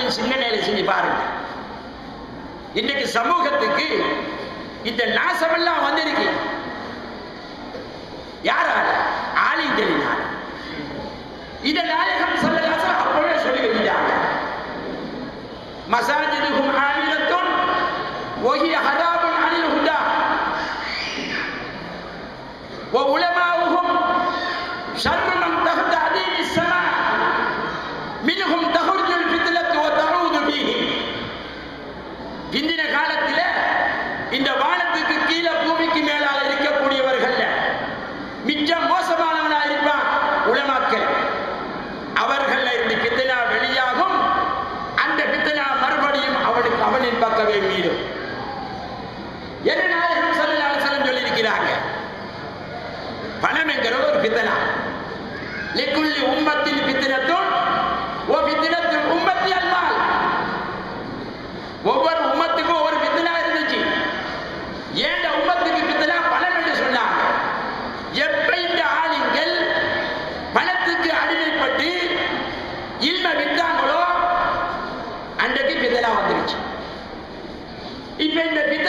கொஞ்சம் சிந்தனையில செஞ்சு பாருங்க இன்னைக்கு சமூகத்துக்கு இந்த நாசமெல்லாம் வந்திருக்கு யாரால ஆலிங்களினால் இதை நாயகம் சொல்லலாசம் அப்பவே சொல்லி வைக்கிறாங்க மசாஜிதுகும் ஆமிரத்துன் ஒஹிய ஹராபுன் அனில் ஹுதா وعلماؤهم شر من تحت عديم السماء منهم تخرج மிச்சம் மோசமானவனா இருப்பான் உலமாக்கள். அவர்கள் இருந்து பித்தனா வெளியாகும். அந்த பித்தனா மறுபடியும் அவனுக்கு அவனின் பக்கமே மீறும் என்ன நாயகம் சொல்லி சொல்லியிருக்கிறாங்க பணம் என்கிற ஒரு பித்தனா லிக்குள்ளி உம்மத்தின் பித்தனத்தும்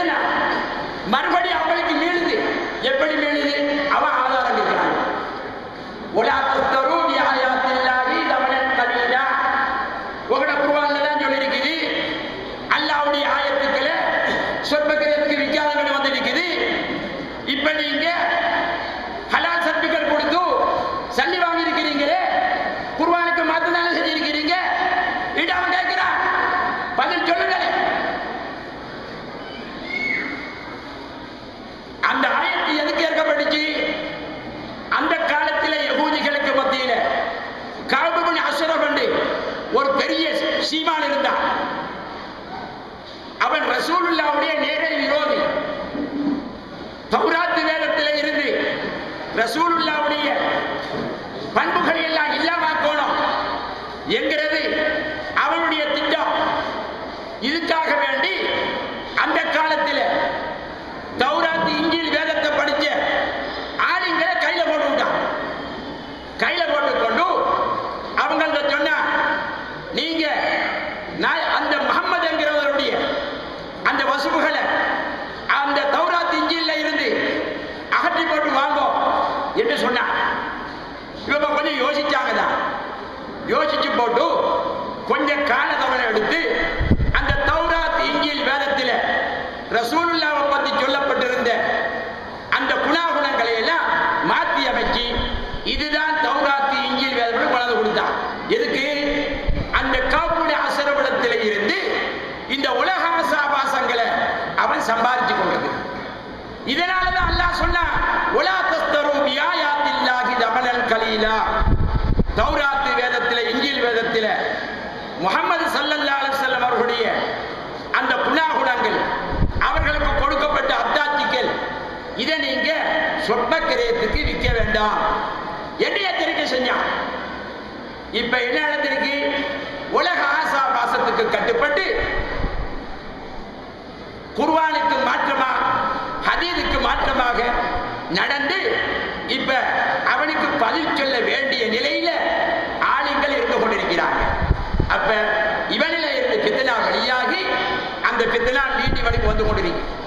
இந்த பித்தனா மறுபடியும் அவளுக்கு மீளுது எப்படி அவன் ரசூலுல்லாவுடைய நேர விரோதி. தௌராத்து வேதத்தில் இருந்து ரசூலுல்லாவுடைய பண்புகளை எல்லாம் இல்லாமக்கணும் போனோம் அவனுடைய இவங்க யோசிச்சாங்க தான் யோசிச்சு போட்டு கொஞ்சம் காலதவனை எடுத்து அந்த தௌராத் இங்கில் வேதத்தில் ரசூலுல்லாவை பத்தி சொல்லப்பட்டிருந்த அந்த குணாகுணங்களை எல்லாம் மாற்றி அமைச்சு இதுதான் தௌராத்தி இங்கில் வேதம் வளர்ந்து கொடுத்தான் எதுக்கு? அந்த காப்புடைய அசரபடத்தில் இருந்து இந்த உலக ஆசாபாசங்களை அவன் சம்பாதிச்சு கொண்டது இதனாலதான் அல்லாஹ் சொன்னான் உலா தஸ்தரு பியாயாத்தில்லாஹி தமனல் கலீலா தௌராத்து வேதத்தில் இஞ்சில் வேதத்தில் முகமது சல்லல்லா அலிசல்லம் அவர்களுடைய அந்த குணாகுணங்கள் அவர்களுக்கு கொடுக்கப்பட்ட அத்தாத்திகள் இதை நீங்க சொற்ப கிரயத்துக்கு விற்க வேண்டாம். என்று எச்சரிக்கை செஞ்சான் இப்ப என்ன நடந்திருக்கு? உலக ஆசா பாசத்துக்கு கட்டுப்பட்டு குர்வானுக்கு மாற்றமா ஹதீதுக்கு மாற்றமாக நடந்து இப்ப